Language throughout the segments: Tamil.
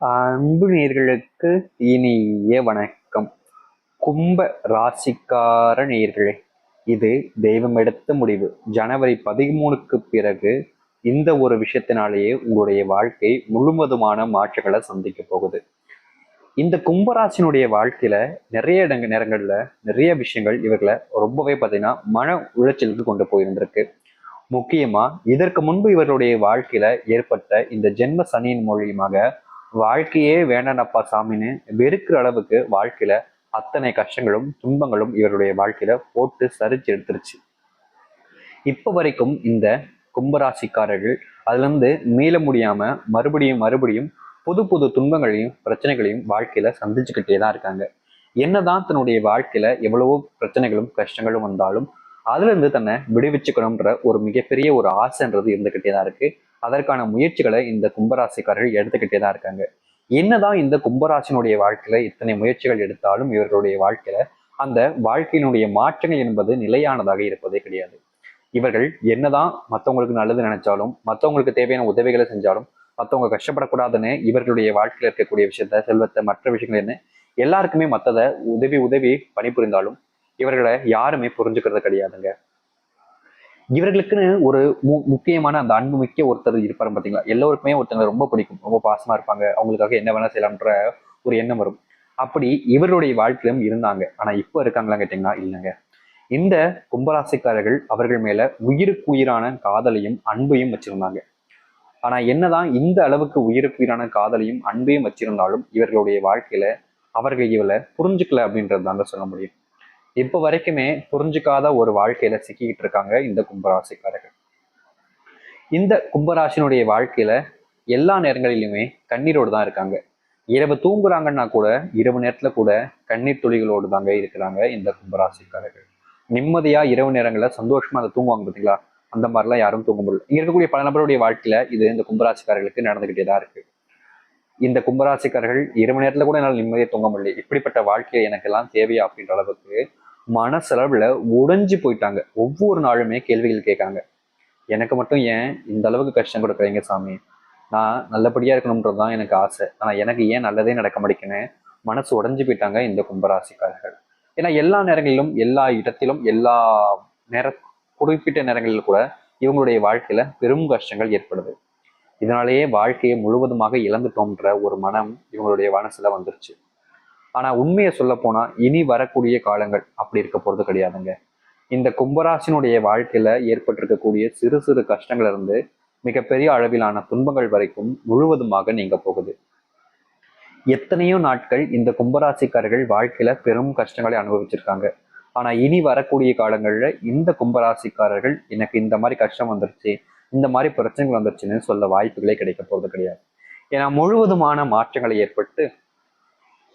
அன்பு நேர்களுக்கு இனிய வணக்கம். கும்ப ராசிக்கார நேர்களே இது தெய்வம் எடுத்த முடிவு. ஜனவரி பதிமூணுக்கு பிறகு இந்த ஒரு விஷயத்தினாலேயே உங்களுடைய வாழ்க்கை முழுவதுமான மாற்றங்களை சந்திக்க போகுது. இந்த கும்பராசினுடைய வாழ்க்கையில நிறைய இடங்க நேரங்கள்ல நிறைய விஷயங்கள் இவர்களை ரொம்பவே பார்த்தீங்கன்னா மன உளைச்சலுக்கு கொண்டு போயிருந்திருக்கு. முக்கியமா இதற்கு முன்பு இவர்களுடைய வாழ்க்கையில ஏற்பட்ட இந்த ஜென்ம சனியின் மூலியமாக வாழ்க்கையே வேண்டானப்பா சாமின்னு வெறுக்கிற அளவுக்கு வாழ்க்கையில அத்தனை கஷ்டங்களும் துன்பங்களும் இவருடைய வாழ்க்கையில போட்டு சரிச்சு எடுத்துருச்சு. இப்போ வரைக்கும் இந்த கும்பராசிக்காரர்கள் அதுலேருந்து மீள முடியாம மறுபடியும் மறுபடியும் புது புது துன்பங்களையும் பிரச்சனைகளையும் வாழ்க்கையில சந்திச்சுக்கிட்டே தான் இருக்காங்க. என்னதான் தன்னுடைய வாழ்க்கையில எவ்வளவோ பிரச்சனைகளும் கஷ்டங்களும் வந்தாலும் அதுலேருந்து தன்னை விடுவிச்சுக்கணுன்ற ஒரு மிகப்பெரிய ஒரு ஆசைன்றது இருந்துக்கிட்டே தான் இருக்கு. அதற்கான முயற்சிகளை இந்த கும்பராசிக்காரர்கள் எடுத்துக்கிட்டே தான் இருக்காங்க. என்னதான் இந்த கும்பராசினுடைய வாழ்க்கையில இத்தனை முயற்சிகள் எடுத்தாலும் இவர்களுடைய வாழ்க்கையில அந்த வாழ்க்கையினுடைய மாற்றங்கள் என்பது நிலையானதாக இருப்பதே கிடையாது. இவர்கள் என்னதான் மற்றவங்களுக்கு நல்லது நினைச்சாலும் மற்றவங்களுக்கு தேவையான உதவிகளை செஞ்சாலும் மற்றவங்க கஷ்டப்படக்கூடாதுன்னு இவர்களுடைய வாழ்க்கையில் இருக்கக்கூடிய விஷயத்த செல்வத்தை மற்ற விஷயங்கள் என்ன எல்லாருக்குமே மற்றதை உதவி உதவி பணிபுரிந்தாலும் இவர்களை யாருமே புரிஞ்சுக்கிறது கிடையாதுங்க. இவர்களுக்குன்னு ஒரு மு முக்கியமான அந்த அன்பு ஒருத்தர் இருப்பாரு பார்த்தீங்களா எல்லோருக்குமே ஒருத்தங்க ரொம்ப பிடிக்கும். ரொம்ப பாசமா இருப்பாங்க. அவங்களுக்காக என்ன வேணா செய்யலாம்ன்ற ஒரு எண்ணம் வரும். அப்படி இவருடைய வாழ்க்கையிலும் இருந்தாங்க. ஆனா இப்போ இருக்காங்களா கேட்டீங்கன்னா இல்லைங்க. இந்த கும்பராசிக்காரர்கள் அவர்கள் மேல உயிருக்கு உயிரான காதலையும் அன்பையும் வச்சிருந்தாங்க. ஆனா என்னதான் இந்த அளவுக்கு உயிருக்கு உயிரான காதலையும் அன்பையும் வச்சிருந்தாலும் இவர்களுடைய வாழ்க்கையில அவர்கள் இவளை புரிஞ்சுக்கல அப்படின்றது தாங்க சொல்ல முடியும். இப்போ வரைக்குமே புரிஞ்சுக்காத ஒரு வாழ்க்கையில சிக்கிக்கிட்டு இருக்காங்க இந்த கும்பராசிக்காரர்கள். இந்த கும்பராசினுடைய வாழ்க்கையில எல்லா நேரங்களிலுமே கண்ணீரோடு தான் இருக்காங்க. இரவு தூங்குறாங்கன்னா கூட இரவு நேரத்துல கூட கண்ணீர் துளிகளோடு தாங்க இருக்கிறாங்க இந்த கும்பராசிக்காரர்கள். நிம்மதியா இரவு நேரங்களில் சந்தோஷமா அதை தூங்குவாங்க பார்த்தீங்களா அந்த மாதிரிலாம் யாரும் தூங்க முடியல. இங்க இருக்கக்கூடிய பல நபருடைய வாழ்க்கையில இது இந்த கும்பராசிக்காரர்களுக்கு நடந்துகிட்டே தான் இருக்கு. இந்த கும்பராசிக்காரர்கள் இரவு நேரத்துல கூட என்னால் நிம்மதியை தூங்க முடியல. இப்படிப்பட்ட வாழ்க்கை எனக்கு எல்லாம் தேவையா அப்படின்ற அளவுக்கு மனசளவில் உடைஞ்சு போயிட்டாங்க. ஒவ்வொரு நாளுமே கேள்விகள் கேட்காங்க. எனக்கு மட்டும் ஏன் இந்த அளவுக்கு கஷ்டம் கொடுக்குறீங்க சாமி? நான் நல்லபடியாக இருக்கணுன்றது தான் எனக்கு ஆசை. ஆனால் எனக்கு ஏன் நல்லதே நடக்க மாட்டேங்குன்னு மனசு உடஞ்சி போயிட்டாங்க இந்த கும்பராசிக்காரர்கள். ஏன்னா எல்லா நேரங்களிலும் எல்லா இடத்திலும் எல்லா நேர குறிப்பிட்ட நேரங்களில் கூட இவங்களுடைய வாழ்க்கையில பெரும் கஷ்டங்கள் ஏற்படுது. இதனாலேயே வாழ்க்கையை முழுவதுமாக இழந்துட்டோம்ன்ற ஒரு மனம் இவங்களுடைய மனசுல வந்துருச்சு. ஆனா உண்மையை சொல்ல போனா இனி வரக்கூடிய காலங்கள் அப்படி இருக்க போறது கிடையாதுங்க. இந்த கும்பராசினுடைய வாழ்க்கையில ஏற்பட்டிருக்கக்கூடிய சிறு சிறு கஷ்டங்கள்ல இருந்து மிகப்பெரிய அளவிலான துன்பங்கள் வரைக்கும் முழுவதுமாக நீங்க போகுது. எத்தனையோ நாட்கள் இந்த கும்பராசிக்காரர்கள் வாழ்க்கையில பெரும் கஷ்டங்களை அனுபவிச்சிருக்காங்க. ஆனா இனி வரக்கூடிய காலங்கள்ல இந்த கும்பராசிக்காரர்கள் எனக்கு இந்த மாதிரி கஷ்டம் வந்துருச்சு இந்த மாதிரி பிரச்சனைகள் வந்துருச்சுன்னு சொல்ல வாய்ப்புகளே கிடைக்க போறது கிடையாது. ஏன்னா முழுவதுமான மாற்றங்களை ஏற்பட்டு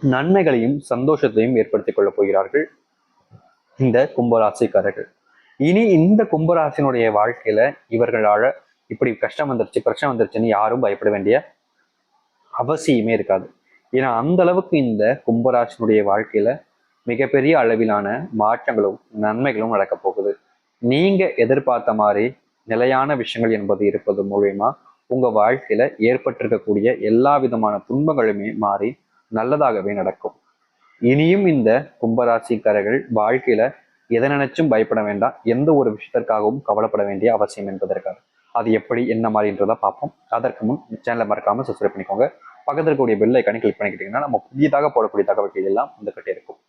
நன்மைகளையும் சந்தோஷத்தையும் ஏற்படுத்திக் கொள்ளப் போகிறார்கள் இந்த கும்பராசிக்காரர்கள். இனி இந்த கும்பராசினுடைய வாழ்க்கையில இவர்களால இப்படி கஷ்டம் வந்துருச்சு பிரச்சனை வந்துருச்சுன்னு யாரும் பயப்பட வேண்டிய அவசியமே இருக்காது. ஏன்னா அந்த அளவுக்கு இந்த கும்பராசினுடைய வாழ்க்கையில மிகப்பெரிய அளவிலான மாற்றங்களும் நன்மைகளும் நடக்க போகுது. நீங்க எதிர்பார்த்த மாதிரி நிலையான விஷயங்கள் என்பது இருப்பது மூலயமா உங்க வாழ்க்கையில ஏற்பட்டிருக்கக்கூடிய எல்லா விதமான துன்பங்களுமே மாறி நல்லதாகவே நடக்கும். இனியும் இந்த கும்பராசிக்காரர்கள் வாழ்க்கையில எதை நினைச்சும் பயப்பட வேண்டாம். எந்த ஒரு விஷயத்திற்காகவும் கவலைப்பட வேண்டிய அவசியம் என்பதற்காக. அது எப்படி என்ன மாதிரின்றதை பார்ப்போம். அதற்கு முன் சேனலை மறக்காம சப்ஸ்கிரைப் பண்ணிக்கோங்க. பக்கத்தில் இருக்கக்கூடிய பெல் ஐக்கானை கிளிக் பண்ணிக்கிட்டீங்கன்னா நம்ம புதியதாக போடக்கூடிய தகவல்கள் எல்லாம் வந்துகிட்டே இருக்கும்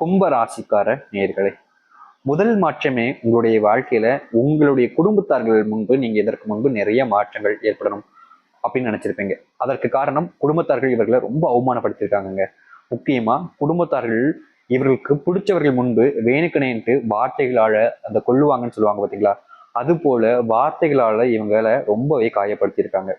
கும்ப ராசிக்கார நேர்களை முதல் மாற்றமே உங்களுடைய வாழ்க்கையில உங்களுடைய குடும்பத்தார்கள் முன்பு நீங்க இதற்கு முன்பு நிறைய மாற்றங்கள் ஏற்படணும். அப்படின்னு நினைச்சிருப்பீங்க. அதற்கு காரணம் குடும்பத்தார்கள் இவர்களை ரொம்ப அவமானப்படுத்தியிருக்காங்கங்க. முக்கியமா குடும்பத்தார்கள் இவர்களுக்கு பிடிச்சவர்கள் முன்பு வேணுக்கணேன்ட்டு வார்த்தைகளால அந்த கொள்ளுவாங்கன்னு சொல்லுவாங்க பாத்தீங்களா? அது போல வார்த்தைகளால இவங்களை ரொம்பவே காயப்படுத்தியிருக்காங்க.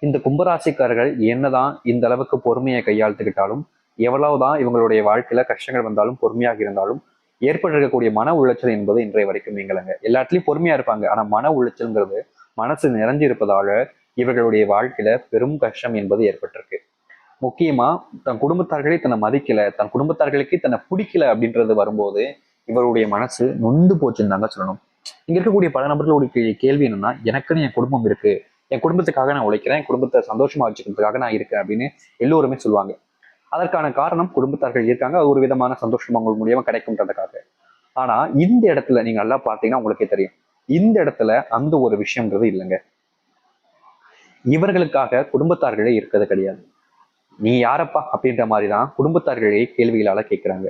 இந்த கும்பராசிக்காரர்கள் என்னதான் இந்த அளவுக்கு பொறுமையை கையாளுத்துக்கிட்டாலும் எவ்வளவுதான் இவங்களுடைய வாழ்க்கையில கஷ்டங்கள் வந்தாலும் பொறுமையாக இருந்தாலும் ஏற்பட்டிருக்கக்கூடிய மன உளைச்சல் என்பது இன்றைய வரைக்கும் நீங்களங்க எல்லாத்துலயும் பொறுமையா இருப்பாங்க. ஆனா மன உளைச்சல்ங்கிறது மனசு நிறைஞ்சு இருப்பதால இவர்களுடைய வாழ்க்கையில பெரும் கஷ்டம் என்பது ஏற்பட்டிருக்கு. முக்கியமா தன் குடும்பத்தார்களே தன்னை மதிக்கல தன் குடும்பத்தார்களுக்கே தன்னை பிடிக்கல அப்படின்றது வரும்போது இவருடைய மனசு நொந்து போச்சுன்னு தாங்க சொல்லணும். இங்க இருக்கக்கூடிய பல நபர்களுடைய கேள்வி என்னன்னா எனக்குன்னு என் குடும்பம் இருக்கு என் குடும்பத்துக்காக நான் உழைக்கிறேன் என் குடும்பத்தை சந்தோஷமா வச்சுக்கிறதுக்காக நான் இருக்கேன் அப்படின்னு எல்லோருமே சொல்லுவாங்க. அதற்கான காரணம் குடும்பத்தார்கள் இருக்காங்க அது ஒரு விதமான சந்தோஷம் உங்களுக்கு மூலியமா கிடைக்கும்ன்றதுக்காக. ஆனா இந்த இடத்துல நீங்க நல்லா பார்த்தீங்கன்னா உங்களுக்கே தெரியும். இந்த இடத்துல அந்த ஒரு விஷயம்ன்றது இல்லைங்க. இவர்களுக்காக குடும்பத்தார்களே இருக்கிறது கிடையாது. நீ யாரப்பா? அப்படின்ற மாதிரி தான் குடும்பத்தார்களே கேள்விகளால கேட்கிறாங்க.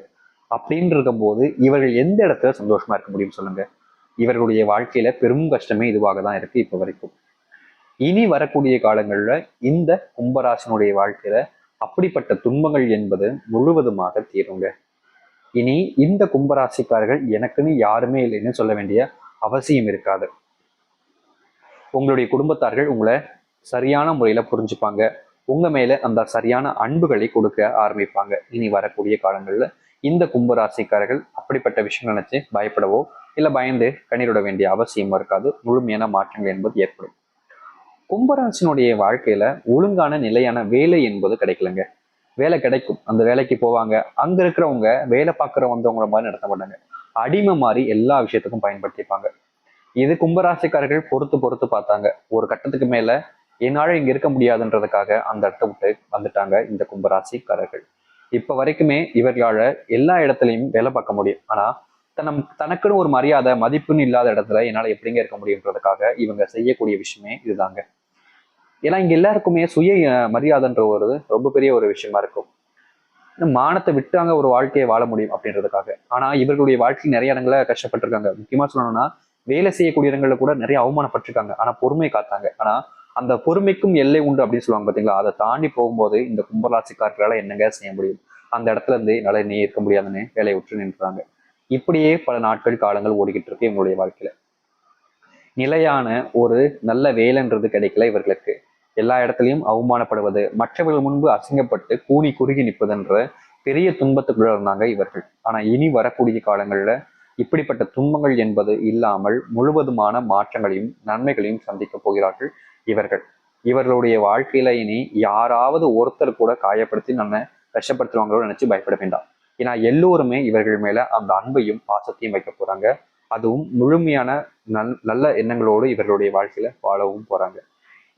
அப்படின்னு இருக்கும்போது இவர்கள் எந்த இடத்துல சந்தோஷமா இருக்க முடியும் சொல்லுங்க. இவர்களுடைய வாழ்க்கையில பெரும் கஷ்டமே இதுவாக தான் இருக்கு இப்போ வரைக்கும். இனி வரக்கூடிய காலங்கள்ல இந்த கும்பராசனுடைய வாழ்க்கையில அப்படிப்பட்ட துன்பங்கள் என்பது முழுவதுமாக தீருங்க. இனி இந்த கும்பராசிக்காரர்கள் எனக்குன்னு யாருமே இல்லைன்னு சொல்ல வேண்டிய அவசியம் இருக்காது. உங்களுடைய குடும்பத்தார்கள் உங்களை சரியான முறையில் புரிஞ்சுப்பாங்க. உங்க மேல அந்த சரியான அன்புகளை கொடுக்க ஆரம்பிப்பாங்க. இனி வரக்கூடிய காலங்களில் இந்த கும்பராசிக்காரர்கள் அப்படிப்பட்ட விஷயம் நினைச்சு பயப்படவோ இல்லை பயந்து கண்ணீரிட வேண்டிய அவசியம் இருக்காது. முழுமையான மாற்றங்கள் என்பது ஏற்படும். கும்பராசினுடைய வாழ்க்கையில ஒழுங்கான நிலையான வேலை என்பது கிடைக்கலங்க. வேலை கிடைக்கும். அந்த வேலைக்கு போவாங்க. அங்க இருக்கிறவங்க வேலை பார்க்குற வந்தவங்கள மாதிரி நடத்த மாட்டாங்க. அடிமை மாதிரி எல்லா விஷயத்துக்கும் பயன்படுத்திப்பாங்க. இது கும்பராசிக்காரர்கள் பொறுத்து பொறுத்து பார்த்தாங்க. ஒரு கட்டத்துக்கு மேல என்னால் இங்கே இருக்க முடியாதுன்றதுக்காக அந்த இடத்த விட்டு வந்துட்டாங்க இந்த கும்பராசிக்காரர்கள். இப்போ வரைக்குமே இவர்களால் எல்லா இடத்துலையும் வேலை பார்க்க முடியும். ஆனால் தனம் தனக்குன்னு ஒரு மரியாதை மதிப்புன்னு இல்லாத இடத்துல என்னால் எப்படிங்க இருக்க முடியுன்றதுக்காக இவங்க செய்யக்கூடிய விஷயமே இதுதாங்க. ஏன்னா இங்கே எல்லாருக்குமே சுய மரியாதைன்ற ஒரு ரொம்ப பெரிய ஒரு விஷயமா இருக்கும். மானத்தை விட்டாங்க ஒரு வாழ்க்கையை வாழ முடியும் அப்படின்றதுக்காக. ஆனால் இவர்களுடைய வாழ்க்கை நிறைய இடங்களில் கஷ்டப்பட்டிருக்காங்க. முக்கியமாக சொல்லணும்னா வேலை செய்யக்கூடிய இடங்களில் கூட நிறைய அவமானப்பட்டிருக்காங்க. ஆனால் பொறுமை காத்தாங்க. ஆனால் அந்த பொறுமைக்கும் எல்லை உண்டு அப்படின்னு சொல்லுவாங்க பார்த்தீங்களா அதை தாண்டி போகும்போது இந்த கும்பராசிக்காரர்களால் என்னங்க செய்ய முடியும்? அந்த இடத்துல இருந்து என்னால நீ இருக்க முடியாதுன்னு வேலையை விட்டு நின்றுறாங்க. இப்படியே பல நாட்கள் காலங்கள் ஓடிக்கிட்டு இருக்கு இவங்களுடைய வாழ்க்கையில. நிலையான ஒரு நல்ல வேலைன்றது கிடைக்கல இவர்களுக்கு. எல்லா இடத்துலையும் அவமானப்படுவது மற்றவர்கள் முன்பு அசிங்கப்பட்டு கூனி குறுகி நிற்பதுன்ற பெரிய துன்பத்துக்குள்ள இருந்தாங்க இவர்கள். ஆனா இனி வரக்கூடிய காலங்கள்ல இப்படிப்பட்ட துன்பங்கள் என்பது இல்லாமல் முழுவதுமான மாற்றங்களையும் நன்மைகளையும் சந்திக்க போகிறார்கள். இவர்கள். இவர்களுடைய வாழ்க்கையில இனி யாராவது ஒருத்தர் கூட காயப்படுத்தி நம்ம கஷ்டப்படுத்துவாங்களோ நினைச்சு பயப்பட வேண்டாம். ஏன்னா எல்லோருமே இவர்கள் மேல அந்த அன்பையும் பாசத்தையும் வைக்க போறாங்க. அதுவும் முழுமையான நல் நல்ல எண்ணங்களோடு இவர்களுடைய வாழ்க்கையில வாழவும் போறாங்க.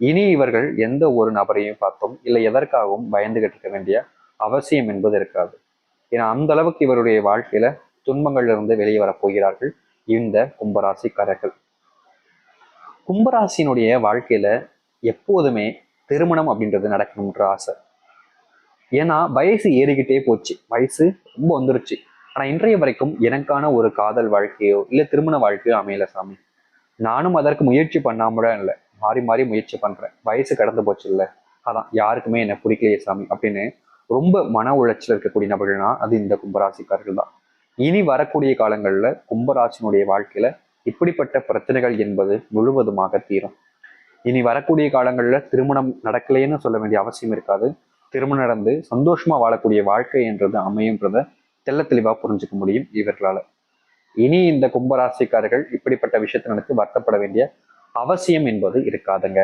இனி இவர்கள் எந்த ஒரு நபரையும் பார்த்தோம் இல்லை எதற்காகவும் பயந்துகிட்டு இருக்க வேண்டிய அவசியம் என்பது இருக்காது. ஏன்னா அந்த அளவுக்கு இவருடைய வாழ்க்கையில துன்பங்கள்ல இருந்து வெளியே வரப் போகிறார்கள் இந்த கும்பராசிக்காரர்கள். கும்பராசினுடைய வாழ்க்கையில எப்போதுமே திருமணம் அப்படின்றது நடக்கணுன்ற ஆசை. ஏன்னா வயசு ஏறிக்கிட்டே போச்சு. வயசு ரொம்ப வந்துருச்சு. ஆனா இன்றைய வரைக்கும் எனக்கான ஒரு காதல் வாழ்க்கையோ இல்லை திருமண வாழ்க்கையோ அமையல சாமி. நானும் அதற்கு முயற்சி பண்ணாமல இல்லை. மாறி மாறி முயற்சி பண்றேன். வயசு கடந்து போச்சு இல்லை. அதான் யாருக்குமே என்னை பிடிக்கலையே சாமி அப்படின்னு ரொம்ப மன உளைச்சல் இருக்கக்கூடிய நபர்கள்னா அது இந்த கும்பராசிக்காரர்கள் தான். இனி வரக்கூடிய காலங்களில் கும்பராசினுடைய வாழ்க்கையில இப்படிப்பட்ட பிரச்சனைகள் என்பது முழுவதுமாக தீரும். இனி வரக்கூடிய காலங்களில் திருமணம் நடக்கலைன்னு சொல்ல வேண்டிய அவசியம் இருக்காது. திருமணம் நடந்து சந்தோஷமா வாழக்கூடிய வாழ்க்கை என்றது அமையும்ன்றத தெல்ல தெளிவா புரிஞ்சுக்க முடியும் இவர்களால. இனி இந்த கும்பராசிக்காரர்கள் இப்படிப்பட்ட விஷயத்தை நினைத்து வருத்தப்பட வேண்டிய அவசியம் என்பது இருக்காதுங்க.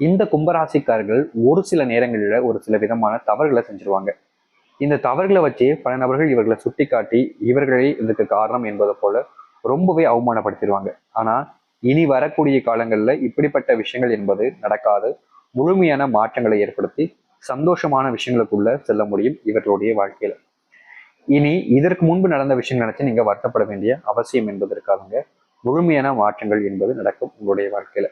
இந்த கும்பராசிக்காரர்கள் ஒரு சில நேரங்களில் ஒரு சில விதமான தவறுகளை செஞ்சிருவாங்க. இந்த தவறுகளை வச்சு பல நபர்கள் இவர்களை சுட்டி காட்டி இவர்களே இதுக்கு காரணம் என்பதை போல ரொம்பவே அவமானப்படுத்திடுவாங்க. ஆனா இனி வரக்கூடிய காலங்கள்ல இப்படிப்பட்ட விஷயங்கள் என்பது நடக்காது. முழுமையான மாற்றங்களை ஏற்படுத்தி சந்தோஷமான விஷயங்களுக்குள்ள செல்ல முடியும் இவர்களுடைய வாழ்க்கையில. இனி இதற்கு முன்பு நடந்த விஷயங்கள் நினைச்சு நீங்க வருத்தப்பட வேண்டிய அவசியம் என்பதற்காக முழுமையான மாற்றங்கள் என்பது நடக்கும் உங்களுடைய வாழ்க்கையில.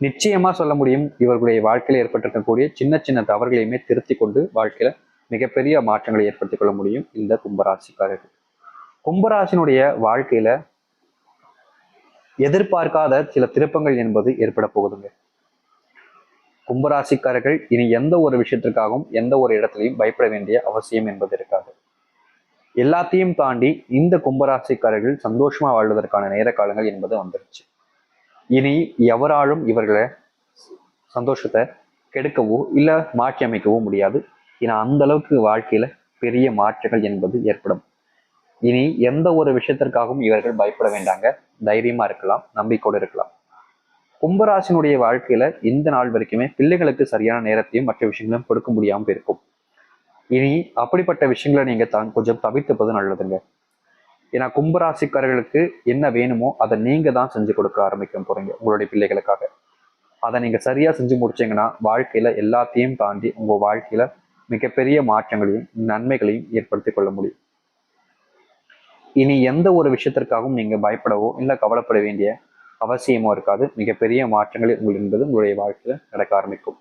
நிச்சயமா சொல்ல முடியும் இவர்களுடைய வாழ்க்கையில ஏற்பட்டிருக்கக்கூடிய சின்ன சின்ன தவறுகளையுமே திருத்தி கொண்டு வாழ்க்கையில மிகப்பெரிய மாற்றங்களை ஏற்படுத்திக் கொள்ள முடியும் இந்த கும்பராசிக்காரர்கள். கும்பராசினுடைய வாழ்க்கையில எதிர்பார்க்காத சில திருப்பங்கள் என்பது ஏற்பட போகுதுங்க. கும்பராசிக்காரர்கள் இனி எந்த ஒரு விஷயத்திற்காகவும் எந்த ஒரு இடத்துலையும் பயப்பட வேண்டிய அவசியம் என்பது இருக்காது. எல்லாத்தையும் தாண்டி இந்த கும்பராசிக்காரர்கள் சந்தோஷமா வாழ்வதற்கான நேர காலங்கள் என்பது வந்துருச்சு. இனி எவராலும் இவர்களை சந்தோஷத்தை கெடுக்கவோ இல்லை மாற்றி அமைக்கவோ முடியாது. ஏன்னா அந்த அளவுக்கு வாழ்க்கையில பெரிய மாற்றங்கள் என்பது ஏற்படும். இனி எந்த ஒரு விஷயத்திற்காகவும் இவர்கள் பயப்பட வேண்டாங்க. தைரியமா இருக்கலாம் நம்பிக்கையோடு இருக்கலாம். கும்பராசினுடைய வாழ்க்கையில இந்த நாள் வரைக்குமே பிள்ளைகளுக்கு சரியான நேரத்தையும் மற்ற விஷயங்களையும் கொடுக்க முடியாமல் இருக்கும் இனி அப்படிப்பட்ட விஷயங்களை நீங்க தான் கொஞ்சம் தவிர்த்துப்பது நல்லதுங்க. ஏன்னா கும்பராசிக்காரர்களுக்கு என்ன வேணுமோ அதை நீங்க தான் செஞ்சு கொடுக்க ஆரம்பிக்க போறீங்க உங்களுடைய பிள்ளைகளுக்காக. அதை நீங்க சரியா செஞ்சு முடிச்சீங்கன்னா வாழ்க்கையில எல்லாத்தையும் தாண்டி உங்க வாழ்க்கையில மிகப்பெரிய மாற்றங்களையும் நன்மைகளையும் ஏற்படுத்தி கொள்ள முடியும். இனி எந்த ஒரு விஷயத்திற்காகவும் நீங்க பயப்படவோ இல்லை கவலைப்பட வேண்டிய அவசியமோ இருக்காது. மிகப்பெரிய மாற்றங்கள் உங்கள் என்பது உங்களுடைய வாழ்க்கையில் நடக்க ஆரம்பிக்கும்.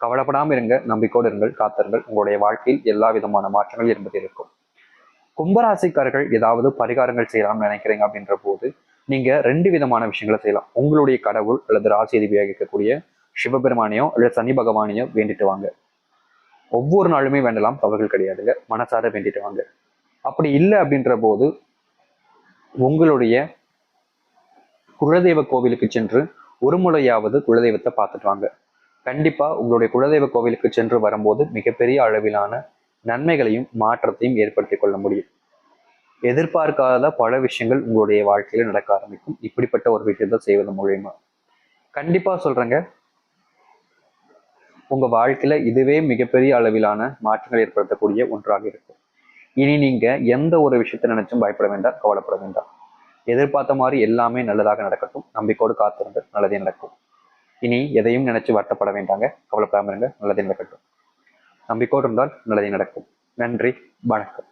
கவலைப்படாமல் இருங்க நம்பிக்கோடு இருங்கள் காத்திருங்கள். உங்களுடைய வாழ்க்கையில் எல்லா விதமான மாற்றங்கள் என்பது இருக்கும். கும்பராசிக்காரர்கள் ஏதாவது பரிகாரங்கள் செய்யலாம்னு நினைக்கிறீங்க அப்படின்ற போது நீங்க ரெண்டு விதமான விஷயங்களை செய்யலாம். உங்களுடைய கடவுள் அல்லது ராசி அதிபதியாக இருக்கக்கூடிய சிவபெருமானையோ அல்லது சனி பகவானையோ வேண்டிட்டு வாங்க. ஒவ்வொரு நாளுமே வேண்டலாம் தவறுகள் கிடையாதுங்க. மனசார வேண்டிட்டு வாங்க. அப்படி இல்லை அப்படின்ற போது உங்களுடைய குலதெய்வ கோவிலுக்கு சென்று ஒரு முறையாவது குலதெய்வத்தை பார்த்துட்டு வாங்க. கண்டிப்பா உங்களுடைய குலதெய்வ கோவிலுக்கு சென்று வரும்போது மிகப்பெரிய அளவிலான நன்மைகளையும் மாற்றத்தையும் ஏற்படுத்தி கொள்ள முடியும். எதிர்பார்க்காத பல விஷயங்கள் உங்களுடைய வாழ்க்கையில நடக்க ஆரம்பிக்கும். இப்படிப்பட்ட ஒரு விஷயத்தை செய்வது மூலயமா. கண்டிப்பா சொல்றேங்க. உங்க வாழ்க்கையில இதுவே மிகப்பெரிய அளவிலான மாற்றங்கள் ஏற்படுத்தக்கூடிய ஒன்றாக இருக்கும். இனி நீங்கள் எந்த ஒரு விஷயத்தை நினைச்சும் பயப்பட வேண்டாம் கவலைப்பட வேண்டாம். எதிர்பார்த்த மாதிரி எல்லாமே நல்லதாக நடக்கட்டும். நம்பிக்கையோடு காத்திருந்து நல்லதே நடக்கும். இனி எதையும் நினைச்சு வருத்தப்பட வேண்டாங்க. கவலைப்படாமல் இருங்க. நல்லதே நடக்கட்டும். நம்பிக்கையோடு இருந்தால் நல்லதே நடக்கும். நன்றி. வணக்கம்.